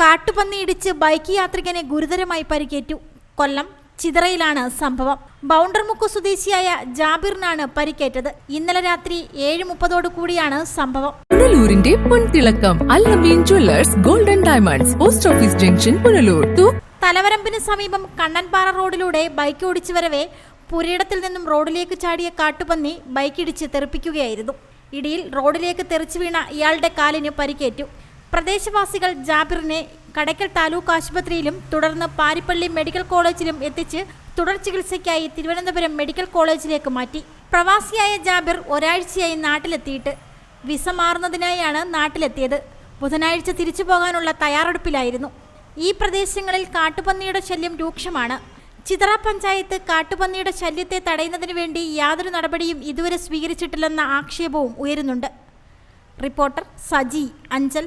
കാട്ടുപന്നി ഇടിച്ച് ബൈക്ക് യാത്രികനെ ഗുരുതരമായി പരിക്കേറ്റു. കൊല്ലം ചിതറയിലാണ് സംഭവം. ബൗണ്ടർമുക്ക് സ്വദേശിയായ ജാബിറിനാണ് പരിക്കേറ്റത്. ഇന്നലെ രാത്രി ഏഴ് മുപ്പതോടു കൂടിയാണ് സംഭവം. പുനലൂരിന്റെ പൊൻതിളക്കം Allameen jewellers golden diamonds post office junction Punalur. തലവരമ്പിന് സമീപം കണ്ണൻപാറ റോഡിലൂടെ ബൈക്ക് ഓടിച്ചു വരവെ പുരയിടത്തിൽ നിന്നും റോഡിലേക്ക് ചാടിയ കാട്ടുപന്നി ബൈക്കിടിച്ച് തെറിപ്പിക്കുകയായിരുന്നു. ഇടിയിൽ റോഡിലേക്ക് തെറിച്ചു വീണ ഇയാളുടെ കാലിന് പരിക്കേറ്റു. പ്രദേശവാസികൾ ജാബിറിനെ കടയ്ക്കൽ താലൂക്ക് ആശുപത്രിയിലും തുടർന്ന് പാരിപ്പള്ളി മെഡിക്കൽ കോളേജിലും എത്തിച്ച് തുടർ ചികിത്സയ്ക്കായി തിരുവനന്തപുരം മെഡിക്കൽ കോളേജിലേക്ക് മാറ്റി. പ്രവാസിയായ ജാബിർ ഒരാഴ്ചയായി നാട്ടിലെത്തിയിട്ട് വിസ മാറുന്നതിനായാണ് നാട്ടിലെത്തിയത്. ബുധനാഴ്ച തിരിച്ചു പോകാനുള്ള തയ്യാറെടുപ്പിലായിരുന്നു. ഈ പ്രദേശങ്ങളിൽ കാട്ടുപന്നിയുടെ ശല്യം രൂക്ഷമാണ്. ചിതറ പഞ്ചായത്ത് കാട്ടുപന്നിയുടെ ശല്യത്തെ തടയുന്നതിന് വേണ്ടി യാതൊരു നടപടിയും ഇതുവരെ സ്വീകരിച്ചിട്ടില്ലെന്ന ആക്ഷേപവും ഉയരുന്നുണ്ട്. റിപ്പോർട്ടർ സജി അഞ്ചൽ.